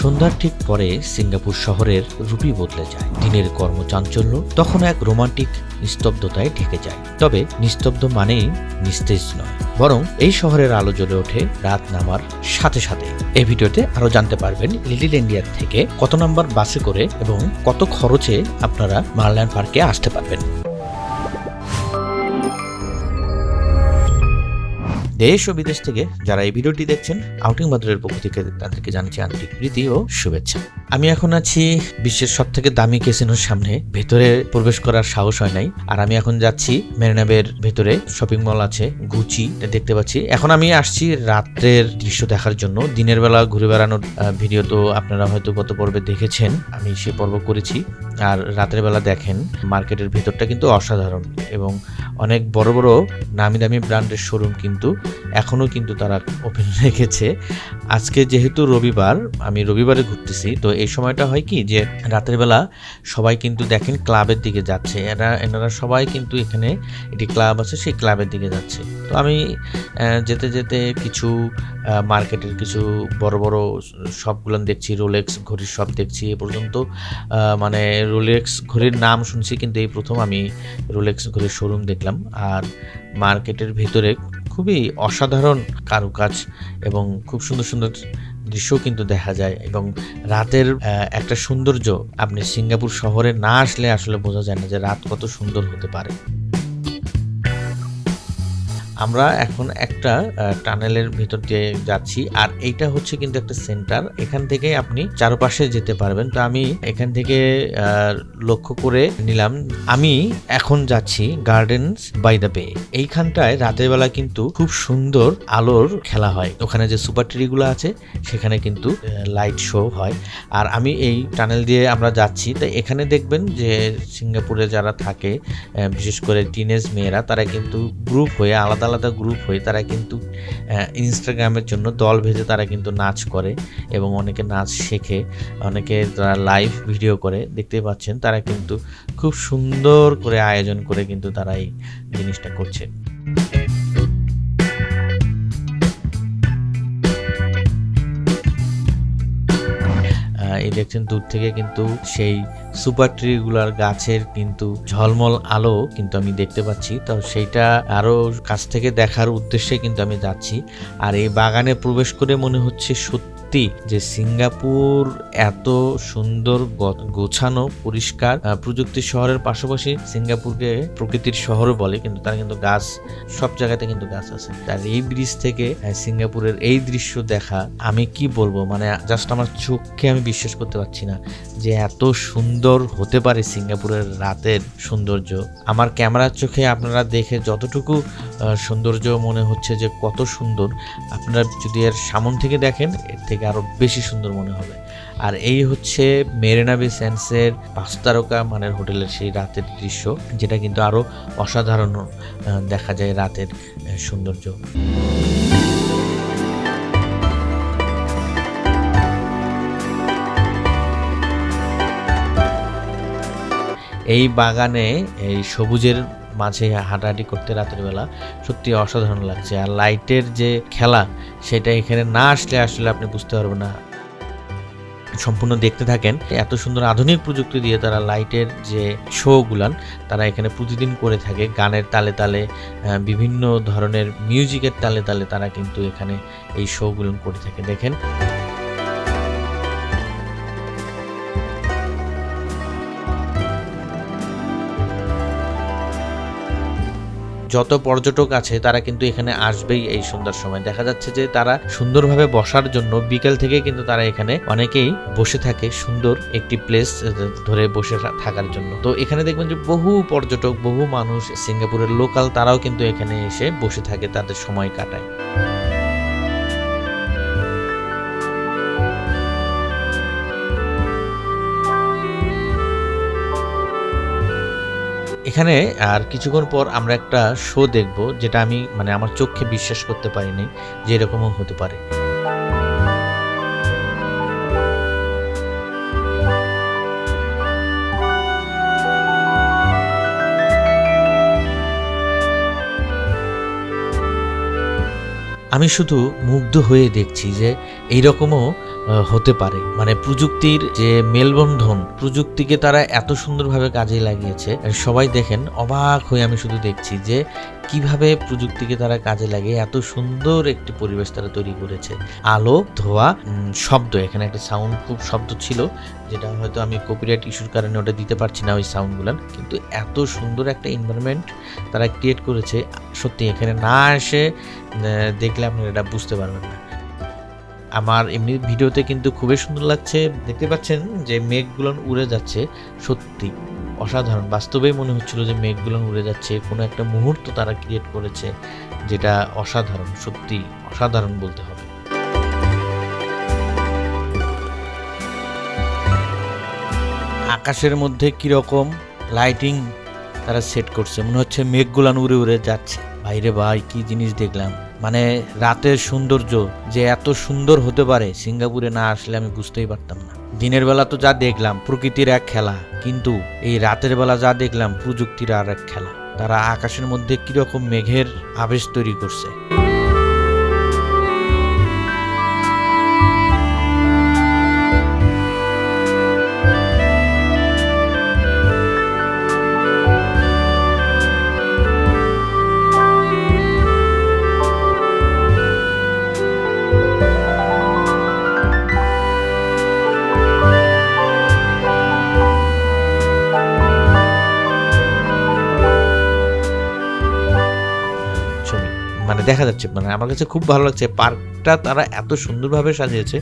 সন্ধ্যার ঠিক পরে সিঙ্গাপুর শহরের রূপই বদলে যায়। দিনের কর্মচাঞ্চল্য, তখন এক রোমান্টিক নিস্তব্ধতায় ঢেকে যায়। তবে নিস্তব্ধ মানেই নিস্তেজ নয়, বরং এই শহরের আলো জ্বলে ওঠে রাত নামার সাথে সাথে। এই ভিডিওতে আরও জানতে পারবেন লিটিল ইন্ডিয়ার থেকে কত নাম্বার বাসে করে এবং কত খরচে আপনারা মারল্যান্ড পার্কে আসতে পারবেন। দেশ ও বিদেশ থেকে যারা এই ভিডিওটি দেখছেন, আউটিং বাদরের পক্ষ থেকে তাদেরকে জানাচ্ছি আন্তরিক প্রীতি ও শুভেচ্ছা। আমি এখন আছি বিশ্বের সব থেকে দামি কেসিনোর সামনে। ভেতরে প্রবেশ করার সাহস হয় নাই। আর আমি এখন যাচ্ছি মেরিনাবের ভেতরে। শপিং মল আছে, গুচি দেখতে পাচ্ছি। এখন আমি আসছি রাত্রের দৃশ্য দেখার জন্য। দিনের বেলা ঘুরে বেড়ানোর ভিডিও তো আপনারা হয়তো গত পর্বে দেখেছেন। আমি সে পর্ব করেছি। আর রাতের বেলা দেখেন, মার্কেটের ভেতরটা কিন্তু অসাধারণ এবং অনেক বড় বড় নামি দামি ব্র্যান্ডের শোরুম কিন্তু এখনও কিন্তু তারা ওপেন রেখেছে। আজকে যেহেতু রবিবার, আমি রবিবারে ঘুরতেছি, তো এই সময়টা হয় কি যে রাতের বেলা সবাই কিন্তু দেখেন ক্লাবের দিকে যাচ্ছে। এরা, এনারা সবাই কিন্তু এখানে একটি ক্লাব আছে, সেই ক্লাবের দিকে যাচ্ছে। তো আমি যেতে যেতে কিছু মার্কেটের কিছু বড় বড় শপগুলো দেখছি, রোলেক্স, ঘড়ির শপ দেখছি। এ পর্যন্ত মানে রোলেক্স ঘড়ির নাম শুনছি, কিন্তু এই প্রথম আমি রোলেক্স ঘড়ির শোরুম দেখলাম। আর মার্কেটের ভেতরে খুবই অসাধারণ কারুকাজ এবং খুব সুন্দর সুন্দর দৃশ্য কিন্তু দেখা যায় এবং রাতের একটা সৌন্দর্য আপনি সিঙ্গাপুর শহরে না আসলে আসলে বোঝা যায় না যে রাত কত সুন্দর হতে পারে। আমরা এখন একটা টানেলের ভিতর দিয়ে যাচ্ছি। আর এইটা হচ্ছে কিন্তু একটা সেন্টার। এখান থেকে আপনি চারপাশে যেতে পারবেন। তো আমি এখান থেকে লক্ষ্য করে নিলাম। আমি এখন যাচ্ছি গার্ডেন্স বাই দ্য বে এইখানটায় রাতের বেলা কিন্তু খুব সুন্দর আলোর খেলা হয়। ওখানে যে সুপার ট্রিগুলো আছে, সেখানে কিন্তু লাইট শো হয়। আর আমি এই টানেল দিয়ে আমরা যাচ্ছি। তাই এখানে দেখবেন যে সিঙ্গাপুরে যারা থাকে বিশেষ করে টিনেজ মেয়েরা, তারা কিন্তু গ্রুপ হয়ে আলাদা আলাদা গ্রুপ হয়ে তারা কিন্তু ইনস্টাগ্রামের জন্য দল ভেজে তারা কিন্তু নাচ করে এবং অনেকে নাচ শেখে, অনেকে তারা লাইভ ভিডিও করে। দেখতেই পাচ্ছেন তারা কিন্তু খুব সুন্দর করে আয়োজন করে কিন্তু তারা এই জিনিসটা করছে। এই দেখছেন দূর থেকে কিন্তু সেই সুপার ট্রিগুলার গাছের কিন্তু ঝলমল আলো কিন্তু আমি দেখতে পাচ্ছি। তো সেইটা আরও কাছ থেকে দেখার উদ্দেশ্যে কিন্তু আমি যাচ্ছি। আর এই বাগানে প্রবেশ করে মনে হচ্ছে সত্যি যে সিঙ্গাপুর এত সুন্দর গোছানো পরিষ্কার আহ, প্রযুক্তি শহরের পাশাপাশি সিঙ্গাপুরকে প্রকৃতির শহরও বলে কিন্তু তার কিন্তু গাছ সব জায়গাতে কিন্তু গাছ আছে। তার এই ব্রিজ থেকে সিঙ্গাপুরের এই দৃশ্য দেখা আমি কি বলব? মানে জাস্ট আমার চোখকে আমি বিশ্বাস করতে পারছি না যে এত সুন্দর হতে পারে সিঙ্গাপুরের রাতের সৌন্দর্য। আমার ক্যামেরার চোখে আপনারা দেখে যতটুকু সৌন্দর্য মনে হচ্ছে যে কত সুন্দর আপনারা যদি এর সামন থেকে দেখেন এর থেকে আরও বেশি সুন্দর মনে হবে। আর এই হচ্ছে মেরিনা বে পাঁচ তারকা মানের হোটেলের সেই রাতের দৃশ্য, যেটা কিন্তু আরও অসাধারণ দেখা যায় রাতের সৌন্দর্য। এই বাগানে এই সবুজের মাঝে হাঁটাহাঁটি করতে রাতের বেলা সত্যি অসাধারণ লাগছে। আর লাইটের যে খেলা, সেটা এখানে না আসলে আসলে আপনি বুঝতে পারবেন না। সম্পূর্ণ দেখতে থাকেন, এত সুন্দর আধুনিক প্রযুক্তি দিয়ে তারা লাইটের যে শোগুলান, তারা এখানে প্রতিদিন করে থাকে। গানের তালে তালে বিভিন্ন ধরনের মিউজিকের তালে তালে তারা কিন্তু এখানে এই শোগুলো করে থাকে। দেখেন। যত পর্যটক আছে, তারা কিন্তু এখানে আসবেই এই সন্ধ্যার সময়। দেখা যাচ্ছে যে তারা সুন্দরভাবে বসার জন্য বিকেল থেকে কিন্তু তারা এখানে অনেকেই বসে থাকে সুন্দর একটি প্লেস ধরে বসে থাকার জন্য। তো এখানে দেখবেন যে বহু পর্যটক, বহু মানুষ, সিঙ্গাপুরের লোকাল তারাও কিন্তু এখানে এসে বসে থাকে, তাদের সময় কাটায়। এখানে আর কিছুক্ষণ পর আমরা একটা শো দেখব, যেটা আমি মানে আমার চোখে বিশ্বাস করতে পারিনি যে এরকমও হতে পারে। আমি শুধু মুগ্ধ হয়ে দেখছি যে এইরকমও হতে পারে। মানে প্রযুক্তির যে মেলবন্ধন, প্রযুক্তিকে তারা এত সুন্দরভাবে কাজে লাগিয়েছে সবাই দেখেন, অবাক হয়ে আমি শুধু দেখছি যে কীভাবে প্রযুক্তিকে তারা কাজে লাগিয়ে এত সুন্দর একটি পরিবেশ তারা তৈরি করেছে। আলো, ধোয়া শব্দ, এখানে একটা সাউন্ড খুব শব্দ ছিল, যেটা হয়তো আমি কপিরাইট ইস্যুর কারণে ওটা দিতে পারছি না ওই সাউন্ডগুলো কিন্তু এত সুন্দর একটা এনভায়রনমেন্ট তারা ক্রিয়েট করেছে। সত্যি, এখানে না এসে দেখলে আপনি এটা বুঝতে পারবেন না। আমার এমনি ভিডিওতে কিন্তু খুবই সুন্দর লাগছে। দেখতে পাচ্ছেন যে মেঘগুলো উড়ে যাচ্ছে, সত্যি। অসাধারণ। বাস্তবেই মনে হচ্ছিল যে মেঘগুলো উড়ে যাচ্ছে। কোনো একটা মুহূর্ত তারা ক্রিয়েট করেছে যেটা অসাধারণ, সত্যি অসাধারণ বলতে হবে। আকাশের মধ্যে কীরকম লাইটিং তারা সেট করছে। মনে হচ্ছে মেঘগুলান উড়ে উড়ে যাচ্ছে। বাইরে ভাই, কি জিনিস দেখলাম। মানে রাতের সৌন্দর্য যে এত সুন্দর হতে পারে, সিঙ্গাপুরে না আসলে আমি বুঝতেই পারতাম না। দিনের বেলা তো যা দেখলাম, প্রকৃতির এক খেলা, কিন্তু এই রাতের বেলা যা দেখলাম, প্রযুক্তির আর এক খেলা। তারা আকাশের মধ্যে কীরকম মেঘের আবেশ তৈরি করছে। দেখা যাচ্ছে মানে আমার কাছে খুব ভালো লাগছে। পার্কটা তারা এত সুন্দরভাবে সাজিয়েছে,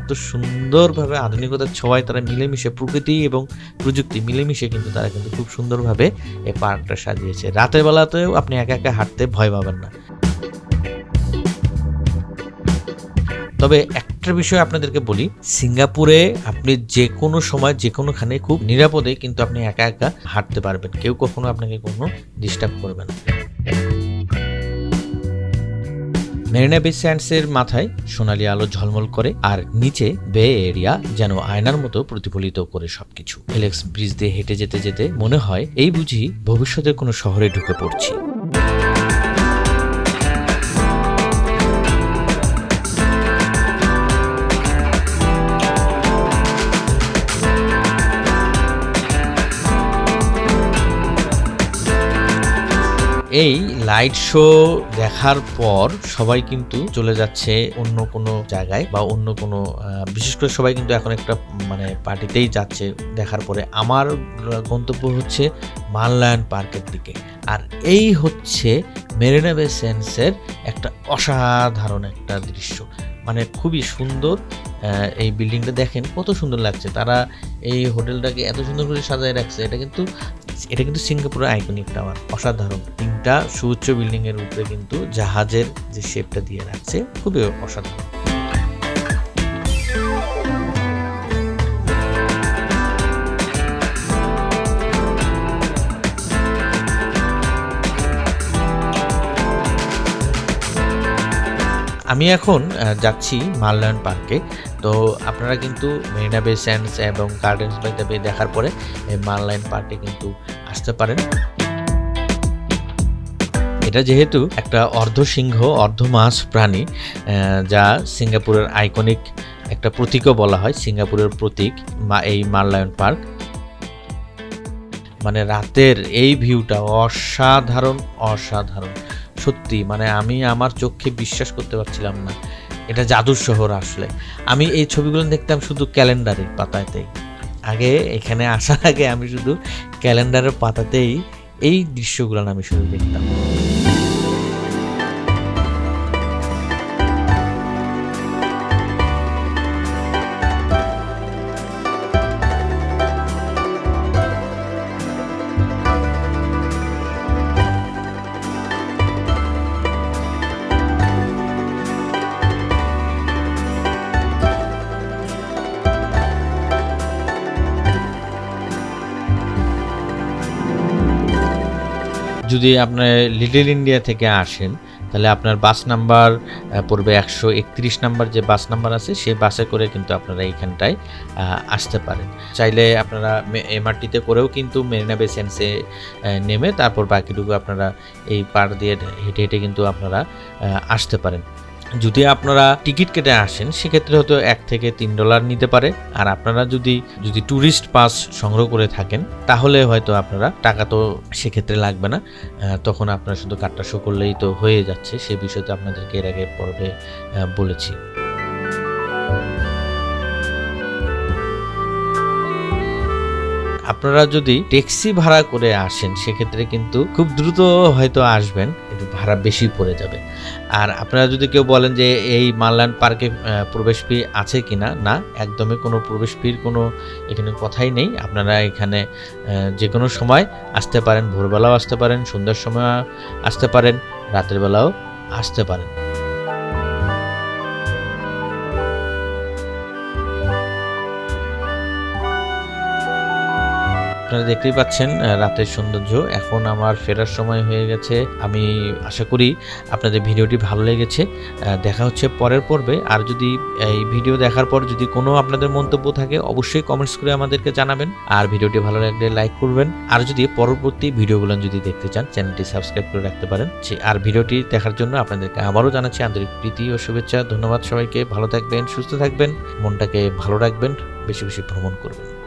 এত সুন্দরভাবে আধুনিকতার ছোঁয়ায় তারা মিলেমিশে প্রকৃতি এবং প্রযুক্তি মিলেমিশে কিন্তু তারা কিন্তু খুব সুন্দরভাবে এই পার্কটা সাজিয়েছে। রাতের বেলাতেও আপনি একা একা হাঁটতে ভয় পাবেন না। তবে একটা বিষয় আপনাদেরকে বলি, সিঙ্গাপুরে আপনি যে কোনো সময় যে কোনোখানে খুব নিরাপদে কিন্তু আপনি একা একা হাঁটতে পারবেন। কেউ কখনো আপনাকে কোনো ডিস্টার্ব করবে না। মেরিনা বে স্যান্ডসের মাথায় সোনালী আলো ঝলমল করে আর নিচে বে এরিয়া যেন আয়নার মতো প্রতিফলিত করে সবকিছু। এলেক্স ব্রিজ দিয়ে হেঁটে যেতে যেতে মনে হয়, এই বুঝি ভবিষ্যতের কোনো শহরে ঢুকে পড়ছি। এই লাইট শো দেখার পর সবাই কিন্তু চলে যাচ্ছে অন্য কোনো জায়গায় বা অন্য কোনো বিশেষ করে সবাই কিন্তু এখন একটা মানে পার্টিতেই যাচ্ছে দেখার পরে। আমার গন্তব্য হচ্ছে মানলায়ন পার্কের দিকে। আর এই হচ্ছে মেরিনা বে সেন্সের একটা অসাধারণ একটা দৃশ্য। মানে খুবই সুন্দর এই বিল্ডিংটা দেখেন কত সুন্দর লাগছে। তারা এই হোটেলটাকে এত সুন্দর করে সাজায় রাখছে। এটা কিন্তু এটা কিন্তু সিঙ্গাপুরের আইকনিক টাওয়ার অসাধারণ। তিনটা সুউচ্চ বিল্ডিং এর উপরে কিন্তু জাহাজের যে শেপটা দিয়ে রাখছে, খুবই অসাধারণ। আমি এখন যাচ্ছি মাল্লায়ন পার্কে তো আপনারা কিন্তু মেরিনা বে স্যান্ডস এবং গার্ডেন্স বাই দ্য বে দেখার পরে এই মাল্লায়ন পার্কে কিন্তু আসতে পারেন। এটা যেহেতু একটা অর্ধ সিংহ অর্ধ মাছ প্রাণী যা সিঙ্গাপুরের আইকনিক একটা প্রতীকও বলা হয়, সিঙ্গাপুরের প্রতীক মা- এই মাল্লায়ন পার্ক মানে রাতের এই ভিউটা অসাধারণ অসাধারণ। সত্যি মানে আমি আমার চোখে বিশ্বাস করতে পারছিলাম না। এটা জাদুর শহর আসলে। আমি এই ছবিগুলো দেখতাম শুধু ক্যালেন্ডারের পাতাতেই। আগে, এখানে আসার আগে আমি শুধু ক্যালেন্ডারের পাতাতেই এই দৃশ্যগুলো আমি শুধু দেখতাম। যদি আপনার লিটল ইন্ডিয়া থেকে আসেন, তাহলে আপনার বাস নাম্বার পড়বে একশো একত্রিশ নাম্বার যে বাস নাম্বার আছে, সেই বাসে করে কিন্তু আপনারা এইখানটায় আসতে পারেন। চাইলে আপনারা এমআরটিতে করেও কিন্তু মেরিনা বে সেন্সে নেমে তারপর বাকিটুকু আপনারা এই পার দিয়ে হেঁটে হেঁটে কিন্তু আপনারা আসতে পারেন। যদি আপনারা টিকিট কেটে আসেন, সেক্ষেত্রে হয়তো এক থেকে তিন ডলার নিতে পারে। আর আপনারা যদি যদি ট্যুরিস্ট পাস সংগ্রহ করে থাকেন, তাহলে হয়তো আপনারা টাকা তো সেক্ষেত্রে লাগবে না। তখন আপনারা শুধু কার্ডটা শো করলেই তো হয়ে যাচ্ছে। সে বিষয়তে আপনাদেরকে এর আগে পর্বে বলেছি। আপনারা যদি ট্যাক্সি ভাড়া করে আসেন, সেক্ষেত্রে কিন্তু খুব দ্রুত হয়তো আসবেন। ভাড়া বেশি পড়ে যাবে। আর আপনারা যদি কেউ বলেন যে এই মানল্যান্ড পার্কে প্রবেশ ফি আছে কি না না একদমই কোনো প্রবেশ ফির কোনো এখানে কথাই নেই। আপনারা এখানে যে কোনো সময় আসতে পারেন, ভোরবেলাও আসতে পারেন, সন্ধ্যার সময় আসতে পারেন, রাতের বেলাও আসতে পারেন। আপনারা দেখতেই পাচ্ছেন রাতের সৌন্দর্য। এখন আমার ফেরার সময় হয়ে গেছে। আমি আশা করি আপনাদের ভিডিওটি ভালো লেগেছে। দেখা হচ্ছে পরের পর্বে। আর যদি এই ভিডিও দেখার পর যদি কোনো আপনাদের মন্তব্য থাকে, অবশ্যই কমেন্টস করে আমাদেরকে জানাবেন। আর ভিডিওটি ভালো লাগলে লাইক করবেন। আর যদি পরবর্তী ভিডিওগুলো যদি দেখতে চান চ্যানেলটি সাবস্ক্রাইব করে রাখতে পারেন। আর ভিডিওটি দেখার জন্য আপনাদেরকে আবারও জানাচ্ছি আন্তরিক প্রীতি ও শুভেচ্ছা। ধন্যবাদ সবাইকে। ভালো থাকবেন, সুস্থ থাকবেন। মনটাকে ভালো রাখবেন, বেশি বেশি ভ্রমণ করবেন।